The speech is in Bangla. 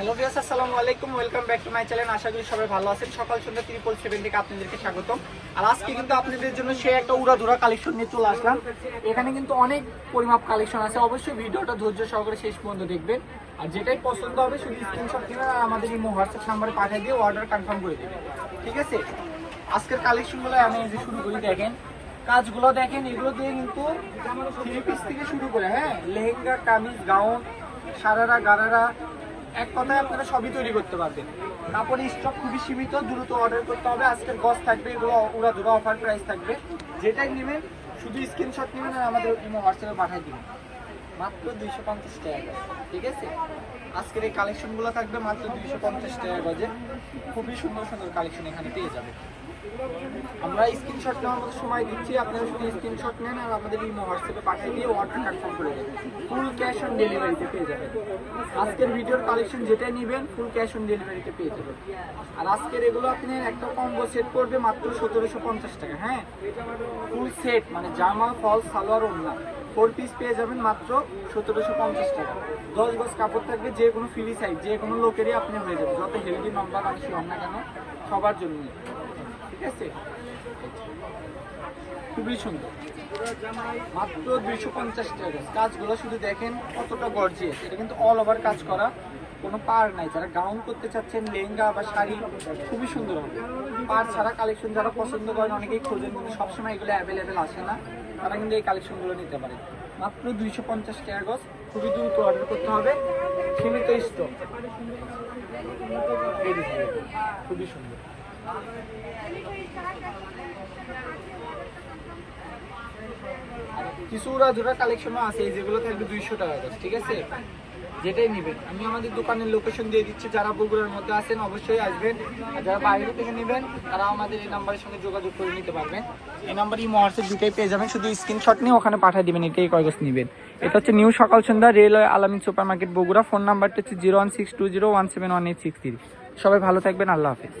হ্যালো ভিয়াস আসসালামু আলাইকুম, welcome back to my channel. আশা করি সবাই ভালো আছেন। সকাল সন্ধ্যা ত্রিপল সেভেন থেকে আপনাদেরকে স্বাগতম। আর আজকে কিন্তু আপনাদের জন্য সে একটা উড়াধুরা কালেকশন নিয়ে চলে আসলাম। এখানে কিন্তু অনেক পরিমাপ কালেকশন আছে। অবশ্যই ভিডিওটা ধৈর্য সহকারে শেষ পর্যন্ত দেখবেন। আর যেটাই পছন্দ হবে, শুধু স্ক্রিনশট কিনে আমাদের এই হোয়াটসঅ্যাপ নাম্বারে পাঠিয়ে দিয়ে অর্ডার কনফার্ম করে দেবেন। ঠিক আছে? আজকের কালেকশনগুলো আমি যে শুরু করি, দেখেন। কাজগুলো দেখেন, এগুলো দিয়ে কিন্তু থ্রি পিস থেকে শুরু করে হ্যাঁ? লেহেঙ্গা, কামিজ, গাউন, সারারা, গারারা এক কথায় আপনারা সবই তৈরি করতে পারবেন। কাপড়ের স্টক খুবই সীমিত, দ্রুত অর্ডার করতে হবে। আজকের গস থাকবে এগুলো ওরা দুটো অফার প্রাইস থাকবে। যেটাই নেবেন, শুধু স্ক্রিনশট নেবেন আর আমাদের হোয়াটসঅ্যাপে পাঠিয়ে দিবেন। মাত্র দুইশো পঞ্চাশ টাকা ঠিক আছে? আজকের এই কালেকশনগুলো থাকবে মাত্র দুইশো পঞ্চাশ টাকা গজে। খুবই সুন্দর সুন্দর কালেকশন এখানে পেয়ে যাবে। আমরা স্ক্রিনশট নেওয়ার মতো সময় দিচ্ছি, আপনারা শুধু স্ক্রিনশট নেন আর আমাদের এই হোয়াটসঅ্যাপে পাঠিয়ে দিয়ে অর্ডার কনফার্ম করে দেবেন। ফুল ক্যাশ অন ডেলিভারিতে পেয়ে যাবেন। আজকের ভিডিওর কালেকশন যেটা নেবেন ফুল ক্যাশ অন ডেলিভারিতে পেয়ে যাবেন। আর আজকের এগুলো আপনি একটা কম্বো সেট করবে মাত্র সতেরোশো পঞ্চাশ টাকা হ্যাঁ? ফুল সেট মানে জামা, ফল, সালোয়ার, ওড়না। ফোর পিস পেয়ে যাবেন মাত্র সতেরোশো পঞ্চাশ টাকা। দশ গজ কাপড় থাকবে যে কোনো ফ্রি সাইজ যে কোনো লোকেরই আপনি হয়ে যাবে। যত হেলদি নম্বর মানুষ না কেন, সবার জন্য ঠিক আছে? খুবই সুন্দর। মাত্র দুইশো পঞ্চাশ টাকা। কাজগুলো শুধু দেখেন কতটা গর্জিয়াস এটা কিন্তু অল ওভার কাজ করা। কোনো পার নাই। যারা গাউন করতে চাচ্ছেন, লেহেঙ্গা বা শাড়ি, খুবই সুন্দর হবে। পার ছাড়া কালেকশন যারা পছন্দ করেন, অনেকেই খোঁজেন, কিন্তু সবসময় এগুলো অ্যাভেলেবেল আসে না। তারা কিন্তু এই কালেকশনগুলো নিতে পারে। মাত্র দুইশো পঞ্চাশ টাকা গজ খুবই দ্রুত অর্ডার করতে হবে। সীমিত স্টক খুবই সুন্দর। কিছু উড়া কালেকশনও আছে যেগুলো থাকবে দুইশো টাকা গজ, ঠিক আছে? যেটাই নেবেন। আমি আমাদের দোকানের লোকেশন দিয়ে দিচ্ছি, যারা বগুড়ার মধ্যে আসেন অবশ্যই আসবেন। আর যারা বাইরে থেকে নেবেন তারা আমাদের এই নাম্বারের সঙ্গে যোগাযোগ করে নিতে পারবেন। এই নাম্বারই মহার্সের দুটাই পেয়ে যাবেন, শুধু স্ক্রিনশট নিয়ে ওখানে পাঠিয়ে দেবেন, এটাই কয়গজ নেবেন। এটা হচ্ছে new Sakal Sandhya, railway Alamin super market Bogura. Phone নাম্বারটা হচ্ছে zero one six two zero one seven one eight six three. সবাই ভালো থাকবেন, আল্লাহ হাফিজ।